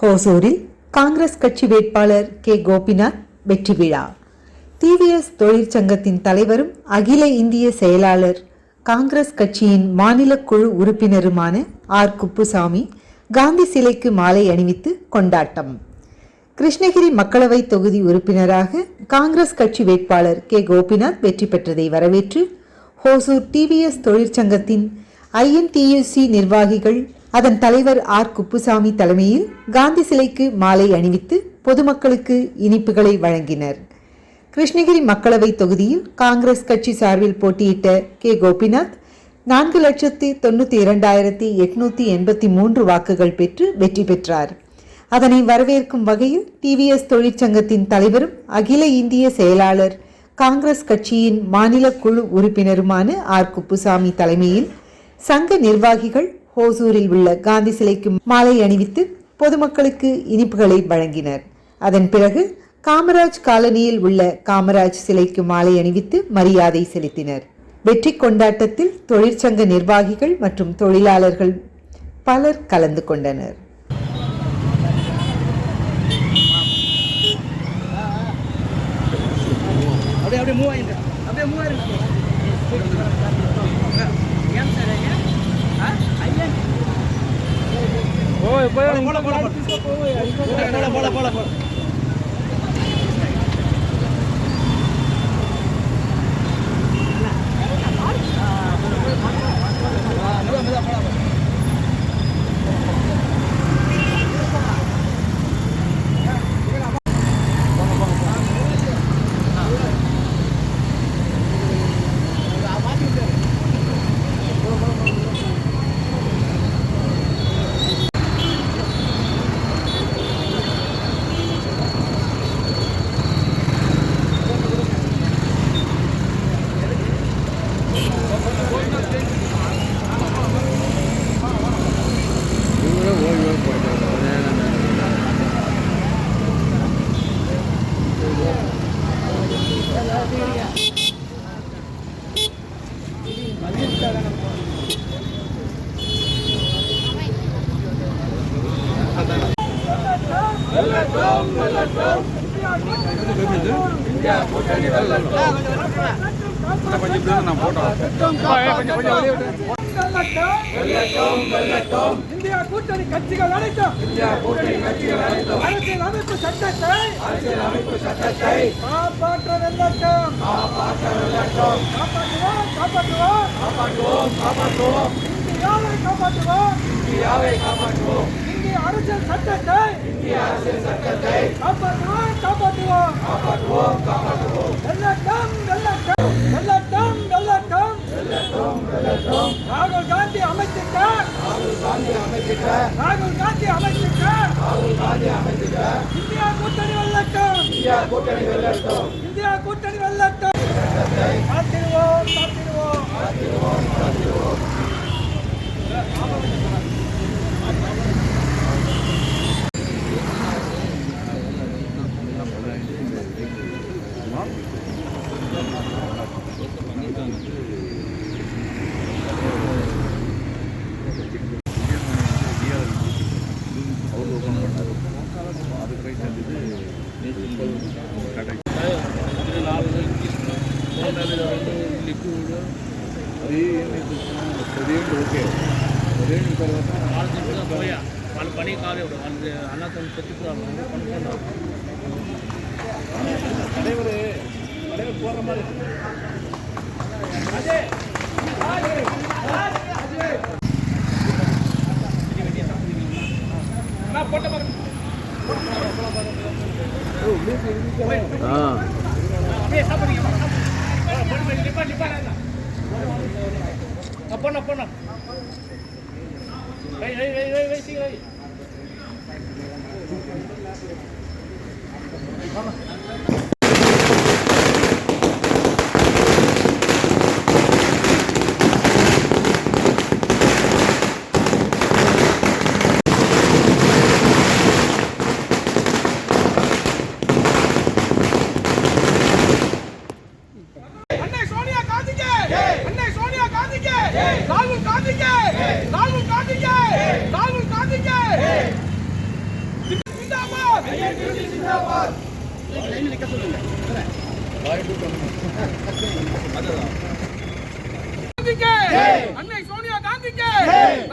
ஹோசூரில் காங்கிரஸ் கட்சி வேட்பாளர் கே. கோபிநாத் வெற்றி விழா. டிவிஎஸ் தொழிற்சங்கத்தின் தலைவரும் அகில இந்திய செயலாளர் காங்கிரஸ் கட்சியின் மாநில குழு உறுப்பினருமான ஆர். குப்புசாமி காந்தி சிலைக்கு மாலை அணிவித்து கொண்டாட்டம். கிருஷ்ணகிரி மக்களவை தொகுதி உறுப்பினராக காங்கிரஸ் கட்சி வேட்பாளர் கே. கோபிநாத் வெற்றி பெற்றதை வரவேற்று ஹோசூர் டிவிஎஸ் தொழிற்சங்கத்தின் ஐஎன்டியூசி நிர்வாகிகள் அதன் தலைவர் ஆர். குப்புசாமி தலைமையில் காந்தி சிலைக்கு மாலை அணிவித்து பொதுமக்களுக்கு இனிப்புகளை வழங்கினர். கிருஷ்ணகிரி மக்களவை தொகுதியில் காங்கிரஸ் கட்சி சார்பில் போட்டியிட்ட கே. கோபிநாத் நான்கு லட்சத்தி தொண்ணூற்றி இரண்டாயிரத்தி எட்நூத்தி எண்பத்தி மூன்று வாக்குகள் பெற்று வெற்றி பெற்றார். அதனை வரவேற்கும் வகையில் டிவிஎஸ் தொழிற்சங்கத்தின் தலைவரும் அகில இந்திய செயலாளர் காங்கிரஸ் கட்சியின் மாநில குழு உறுப்பினருமான ஆர். குப்புசாமி தலைமையில் சங்க நிர்வாகிகள் ஓசூரில் உள்ள காந்தி சிலைக்கு மாலை அணிவித்து பொதுமக்களுக்கு இனிப்புகளை வழங்கினர். அதன் பிறகு காமராஜ் காலனியில் உள்ள காமராஜ் சிலைக்கு மாலை அணிவித்து மரியாதை செலுத்தினர். வெற்றி கொண்டாட்டத்தில் தொழிற்சங்க நிர்வாகிகள் மற்றும் தொழிலாளர்கள் பலர் கலந்து கொண்டனர். அப்படியே அப்படியே மூவ் அப்படியே மூவ் ஓ போல போல போல போல போல போல போல இந்தியா கூட்டணி கட்சிகள் அனைத்தும் இந்தியா கூட்டணி கட்சிகள் அனைத்தும் அரசியல் அமைப்பு சட்டத்தை அரசியல் அமைப்பு சட்டத்தை காப்பாற்ற வெள்ளட்டும் காப்பாற்ற வெள்ளட்டும் காப்பாற்றுவோம் காப்பாற்றுவோம் காப்பாற்றுவோம் காப்பாற்றுவோம் இந்தியாவை காப்பாற்றுவோம். இந்தியாவை காப்பாற்றுவோம். இந்திய அரசியல் சட்டத்தை இந்திய அரசியல் சட்டத்தை காப்பாற்றுவோம் காப்பாற்றுவோம் காப்பாற்றுவோம் காப்பாற்றுவோம் வெள்ளட்டும் வெள்ளட்டும் வெள்ளட்டும் வெள்ளட்டும் வெள்ளட்டும் வெள்ளட்டும் ராகுல் காந்தி அமைச்சிட்ட ராகுல் காந்தி அமைச்சிட்ட ராகுல் காந்தி அமைச்சிட்ட இந்தியா கூட்டணி வெல்லட்டும் இந்தியா கூட்டணி வெல்லட்டும் இந்தியா கூட்டணி வெல்லட்டும் காத்திடுவோம். காத்திடுவோம் వాళ్ళు పని కాలేదు వాళ్ళు అన్నతో చెప్తున్నారు corner, corner. Hey, hey, hey, hey, hey, see, hey. Come on. காந்திக்கு அன்னை சோனியா காந்திக்கு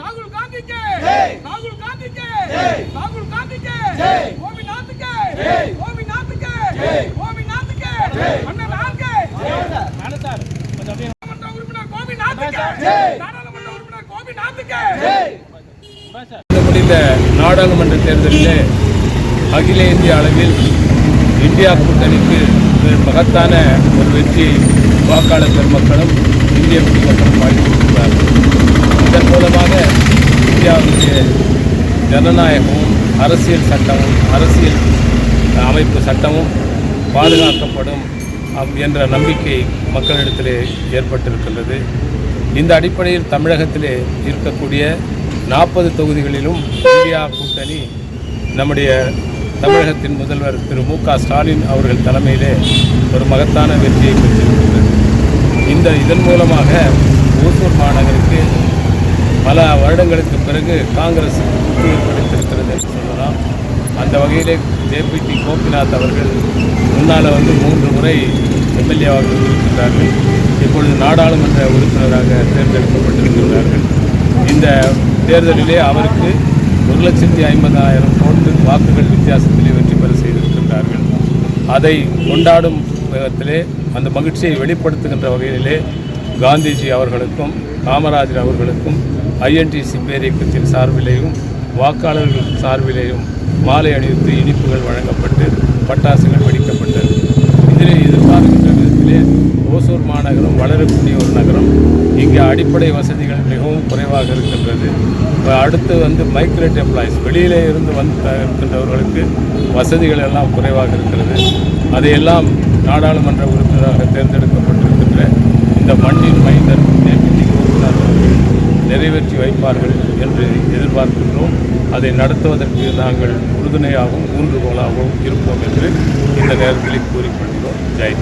ராகுல் காந்திக்கு ராகுல் காந்திக்கு ராகுல் காந்திக்கு கோபிநாத்துக்கு கோபிநாத்துக்கு கோபிநாத்துக்கு அண்ணன் நான்கு நாடாளுமன்ற உறுப்பினர் கோபிநாத்துக்கு நாடாளுமன்ற உறுப்பினர் கோபிநாத்துக்கு நடந்து நாடாளுமன்ற தேர்தலிலே அகில இந்திய அளவில் இந்தியா கூட்டணிக்கு மகத்தான ஒரு வெற்றி வாக்காளர் பெருமக்களும் இந்திய குடிமக்களும் அளித்திருக்கிறார்கள் இதன் மூலமாக இந்தியாவுடைய ஜனநாயகமும் அரசியல் சட்டமும் அரசியல் அமைப்பு சட்டமும் பாதுகாக்கப்படும் அம் என்ற நம்பிக்கை மக்களிடத்திலே ஏற்பட்டிருக்கின்றது. இந்த அடிப்படையில் தமிழகத்திலே இருக்கக்கூடிய நாற்பது தொகுதிகளிலும் இந்தியா கூட்டணி நம்முடைய தமிழகத்தின் முதல்வர் திரு மு க ஸ்டாலின் அவர்கள் தலைமையிலே ஒரு மகத்தான வெற்றியை பெற்றிருக்கிறது. இந்த இதன் மூலமாக ஓசூர் மாநகருக்கு பல வருடங்களுக்கு பிறகு காங்கிரஸ் புத்தி ஏற்படுத்தியிருக்கிறது என்று சொல்லலாம். அந்த வகையிலே ஜேபிடி கோபிநாத் அவர்கள் முன்னால் வந்து மூன்று முறை எம்எல்ஏவாக இருக்கின்றார்கள் இப்பொழுது நாடாளுமன்ற உறுப்பினராக தேர்ந்தெடுக்கப்பட்டிருக்கிறார்கள். இந்த தேர்தலிலே அவருக்கு ஒரு லட்சத்தி ஐம்பதாயிரம் ஓட்டு வாக்குகள் வித்தியாசத்திலே வெற்றி பெற செய்திருக்கின்றார்கள். அதை கொண்டாடும் விதத்திலே அந்த மகிழ்ச்சியை வெளிப்படுத்துகின்ற வகையிலே காந்திஜி அவர்களுக்கும் காமராஜர் அவர்களுக்கும் ஐஎன்டிசி பேரியக்கத்தின் சார்பிலேயும் வாக்காளர்கள் சார்பிலேயும் மாலை அணிவித்து இனிப்புகள் வழங்கப்பட்டு பட்டாசுகள் வெடிக்கப்பட்டது இதிலே எதிர்பார்க்கின்ற விதத்திலே ஓசூர் மாநகரம் வளரக்கூடிய ஒரு நகரம். இங்கே அடிப்படை வசதிகள் மிகவும் குறைவாக இருக்கின்றது. இப்போ அடுத்து வந்து மைக்ரேட் எம்ப்ளாயிஸ் வெளியிலே இருந்து வந்து இருக்கின்றவர்களுக்கு வசதிகள் எல்லாம் குறைவாக இருக்கிறது. அதையெல்லாம் நாடாளுமன்ற உறுப்பினராக தேர்ந்தெடுக்கப்பட்டிருக்கின்ற இந்த மண்ணின் மைந்தர் நிறைவேற்றி வைப்பார்கள் என்று எதிர்பார்க்கின்றோம். அதை நடத்துவதற்கு நாங்கள் உறுதுணையாகவும் ஊன்றுகோலாகவும் இருப்போம் என்று இந்த நேரத்தில் கூறிக்கொள்கிறோம். ஜெய்